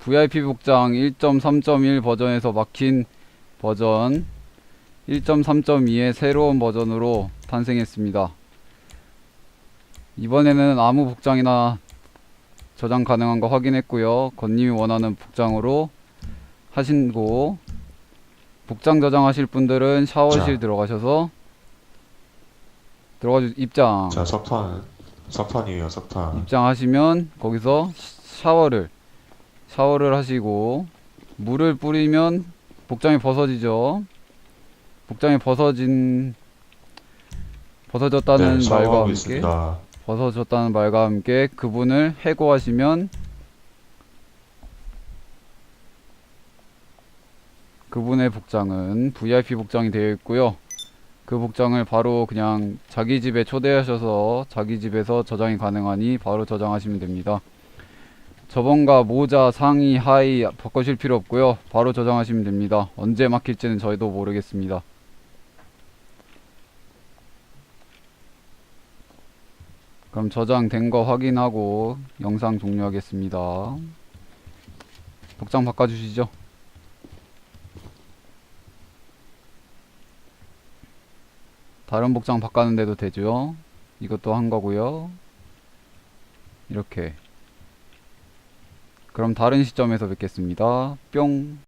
VIP 복장 1.3.1 버전에서 막힌 버전 1.3.2의 새로운 버전으로 탄생했습니다. 이번에는 아무 복장이나 저장 가능한 거 확인했고요. 건님이 원하는 복장으로 하신고 복장 저장하실 분들은 샤워실 자. 들어가셔서 들어가서 입장 자, 석탄, 석탄이에요, 석탄. 입장하시면 거기서 샤워를 샤워를 하시고 물을 뿌리면 복장이 벗어지죠. 복장이 벗어진 벗어졌다는 네, 말과 함께 있습니다. 벗어졌다는 말과 함께 그분을 해고하시면 그분의 복장은 VIP 복장이 되어 있고요. 그 복장을 바로 그냥 자기 집에 초대하셔서 자기 집에서 저장이 가능하니 바로 저장하시면 됩니다. 저번과 모자, 상의, 하의 바꾸실 필요 없고요. 바로 저장하시면 됩니다. 언제 막힐지는 저희도 모르겠습니다. 그럼 저장된 거 확인하고 영상 종료하겠습니다. 복장 바꿔주시죠. 다른 복장 바꾸는데도 되죠. 이것도 한 거고요. 이렇게. 그럼 다른 시점에서 뵙겠습니다. 뿅.